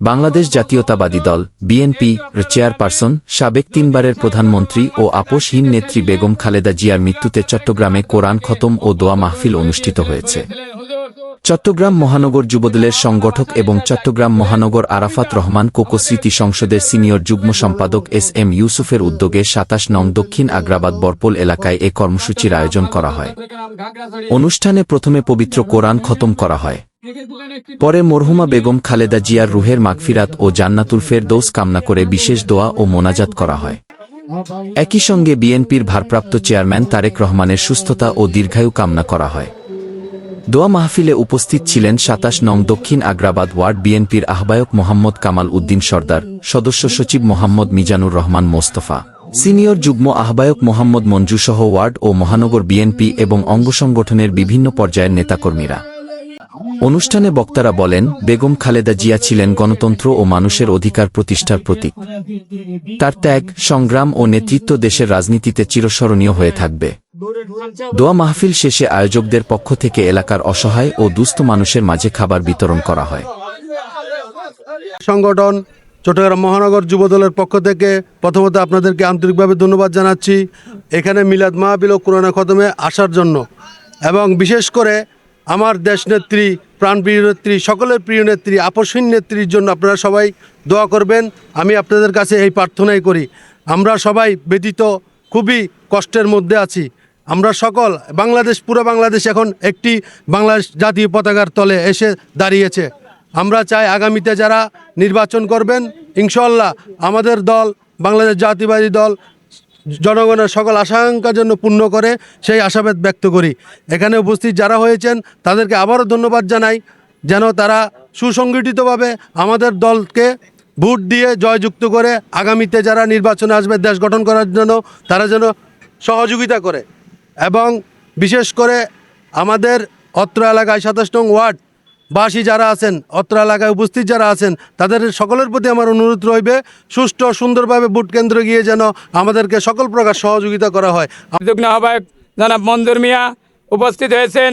বাংলাদেশ জাতীয়তাবাদী দল, BNP chairperson, সাবেক তিনবারের প্রধানমন্ত্রী ও আপোষহীন নেত্রী বেগম খালেদা জিয়ার মৃত্যুতে চট্টগ্রামে কোরআন খতম ও দোয়া মাহফিল অনুষ্ঠিত হয়েছে। চট্টগ্রাম মহানগর যুবদলের সংগঠক এবং চট্টগ্রাম মহানগর আরাফাত রহমান কোকো স্মৃতি সংসদের সিনিয়র যুগ্ম সম্পাদক এস এম ইউসুফের উদ্যোগে সাতাশ নং দক্ষিণ আগ্রাবাদ বরপল এলাকায় এ কর্মসূচির আয়োজন করা হয়। অনুষ্ঠানে প্রথমে পবিত্র কোরআন খতম করা হয়। পরে মরহুমা বেগম খালেদা জিয়ার রুহের মাগফিরাত ও জান্নাতুল ফেরদৌস কামনা করে বিশেষ দোয়া ও মোনাজাত করা হয়। একই সঙ্গে বিএনপির ভারপ্রাপ্ত চেয়ারম্যান তারেক রহমানের সুস্থতা ও দীর্ঘায়ু কামনা করা হয়। দোয়া মাহফিলে উপস্থিত ছিলেন সাতাশ নং দক্ষিণ আগ্রাবাদ ওয়ার্ড বিএনপির আহ্বায়ক মোহাম্মদ কামাল উদ্দিন সর্দার, সদস্য সচিব মোহাম্মদ মিজানুর রহমান মোস্তফা। সিনিয়র যুগ্ম আহ্বায়ক মোহাম্মদ মঞ্জুসহ ওয়ার্ড ও মহানগর বিএনপি এবং অঙ্গ সংগঠনের বিভিন্ন পর্যায়ের নেতাকর্মীরা। অনুষ্ঠানে বক্তারা বলেন, বেগম খালেদা জিয়া ছিলেন গণতন্ত্র ও মানুষের অধিকার প্রতিষ্ঠার প্রতীক। তার ত্যাগ, সংগ্রাম ও নেতৃত্ব দেশের রাজনীতিতে চিরস্মরণীয় হয়ে থাকবে। দোয়া মাহফিল শেষে আয়োজকদের পক্ষ থেকে এলাকার অসহায় ও দুস্থ মানুষের মাঝে খাবার বিতরণ করা হয়। সংগঠন চট্টগ্রাম মহানগর যুবদলের পক্ষ থেকে প্রথমত আপনাদেরকে আন্তরিকভাবে ধন্যবাদ জানাচ্ছি। এখানে মিলাদ মাহবিল ও কোরআনা খতমে আসার জন্য। এবং বিশেষ করে আমার দেশনেত্রী প্রাণপ্রিয় নেত্রী, সকলের প্রিয় নেত্রী, আপসহীন নেত্রীর জন্য আপনারা সবাই দোয়া করবেন। আমি আপনাদের কাছে এই প্রার্থনাই করি। আমরা সবাই ব্যতীত খুবই কষ্টের মধ্যে আছি। আমরা সকল, বাংলাদেশ, পুরো বাংলাদেশ এখন একটি বাংলাদেশ জাতীয় পতাকার তলে এসে দাঁড়িয়েছে। আমরা চাই আগামীতে যারা নির্বাচন করবেন ইনশাল্লাহ আমাদের দল, বাংলাদেশ জাতীয়বাদী দল জনগণের সকল আশঙ্কা জন্য পূর্ণ করে সেই আশাবাদ ব্যক্ত করি। এখানে উপস্থিত যারা হয়েছেন, তাদেরকে আবারও ধন্যবাদ জানাই, যেন তারা সুসংগঠিতভাবে আমাদের দলকে ভোট দিয়ে জয়যুক্ত করে আগামীতে যারা নির্বাচনে আসবে, দেশ গঠন করার জন্য তারা যেন সহযোগিতা করে। এবং বিশেষ করে আমাদের অত্র এলাকায় সাতাশ নং ওয়ার্ড বাসী যারা আছেন অত্র এলাকায় উপস্থিত যারা আছেন তাদের সকলের প্রতি আমার অনুরোধ রইবে সুষ্ঠু সুন্দরভাবে ভোট কেন্দ্রে গিয়ে যেন আমাদেরকে সকল প্রকার সহযোগিতা করা হয়। আহ্বায়ক জনাব মঞ্জুর মিয়া উপস্থিত হয়েছেন।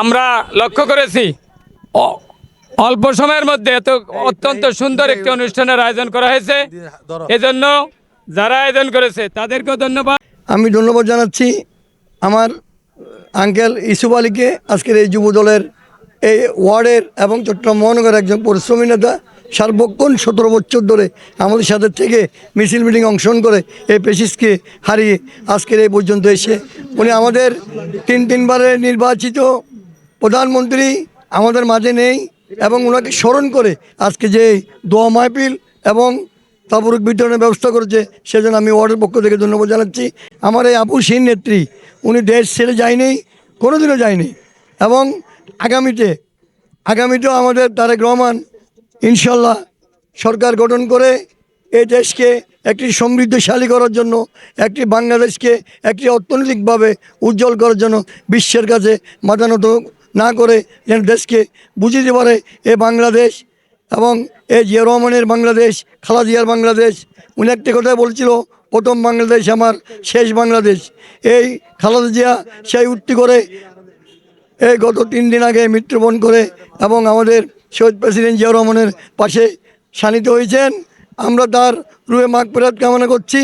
আমরা লক্ষ্য করেছি অল্প সময়ের মধ্যে এত অত্যন্ত সুন্দর একটি অনুষ্ঠানের আয়োজন করা হয়েছে। এজন্য যারা আয়োজন করেছে তাদেরকেও ধন্যবাদ। আমি ধন্যবাদ জানাচ্ছি আমার আঙ্কেল ইসুফ আলীকে আজকের এই যুব দলের এই ওয়ার্ডের এবং চট্টগ্রাম মহানগরের একজন পরিশ্রমী নেতা সার্বক্ষণ সতেরো বছর ধরে আমাদের সাথে থেকে মিছিল মিটিং অংশগ্রহণ করে এই পেশিসকে হারিয়ে আজকের এই পর্যন্ত এসে উনি আমাদের তিন তিনবারের নির্বাচিত প্রধানমন্ত্রী আমাদের মাঝে নেই এবং ওনাকে স্মরণ করে আজকে যে দোয়া মাহফিল এবং তাবরুক বিতরণের ব্যবস্থা করেছে, সেজন্য আমি ওয়ার্ডের পক্ষ থেকে ধন্যবাদ জানাচ্ছি। আমার এই আপুসীন নেত্রী, উনি দেশ ছেড়ে যায়নি, কোনোদিনও যায়নি এবং আগামীতে, আগামীতেও আমাদের তারেক রহমান, ইনশাল্লাহ সরকার গঠন করে এই দেশকে একটি সমৃদ্ধশালী করার জন্য, একটি বাংলাদেশকে একটি অর্থনৈতিকভাবে উজ্জ্বল করার জন্য বিশ্বের কাছে মাথা নত না করে যেন দেশকে বুঝে দিতে পারে এ বাংলাদেশ এবং এই জিয়া রহমানের বাংলাদেশ খালা জিয়ার বাংলাদেশ। উনি একটি কথাই বলছিল, প্রথম বাংলাদেশ আমার, শেষ বাংলাদেশ। এই খালাদা জিয়া সেই উঠতি করে এই গত তিন দিন আগে মৃত্যুবরণ করে এবং আমাদের শহীদ প্রেসিডেন্ট জিয়া রহমানের পাশে শানিত হয়েছেন। আমরা তার রুয়ে মাগ কামনা করছি।